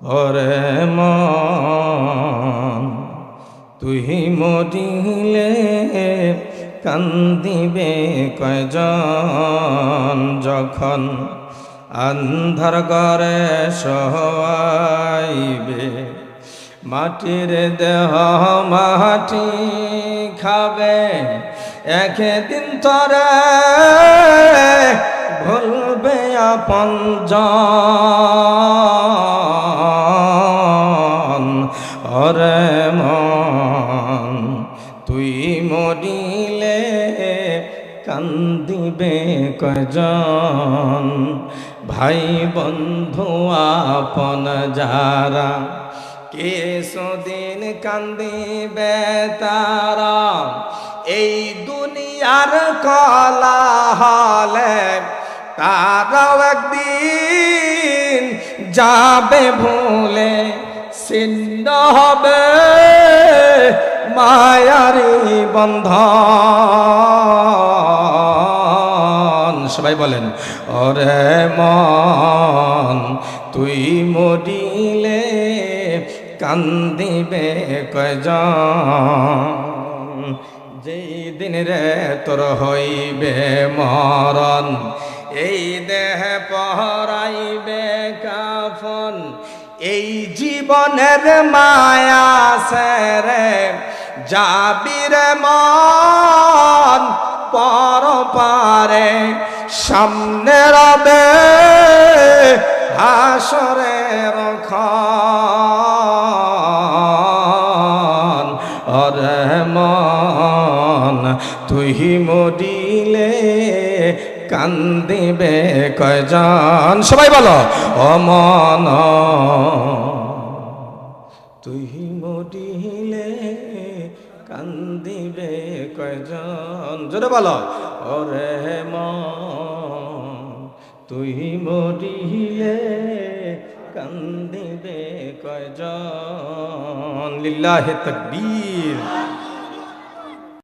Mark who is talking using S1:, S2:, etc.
S1: ওরে মন, তুই মরিলে কান্দিবে কয়জন? যখন আন্ধার ঘরে সহাইবে মাটির দেহ মাটি খাবে, একদিন তরে ভুলবে আপন জন অরে মন। তুই মরিলে কান্দিবে কজন ভাই বন্ধু আপন যারা কে সদিন কান্দিবে তারা। এই দুনিয়ার কলা হলে তারাও একদিন যাবে ভুলে। ছিন্ন হবে মায়ারি বন্ধন। সবাই বলেন, ওরে মন, তুই মরিলে কান্দিবে কয়জন? যেই দিন রে তোর হইবে মরণ, এই দেহ পহরাইবে কাফন এই জীবনের মায়া সেরে যাবির মন পর পারে, সামনে রবে হাসরের খন অরে মন, তুই মরিলে কান্দিবে কয়জন? সবাই বলো অমন তুই মরিলে কান্দিবে কয়জন? জোরে বলো, ওরে মন। তুই মরিলে কান্দিবে কয়জন? লিল্লাহে তকবীর।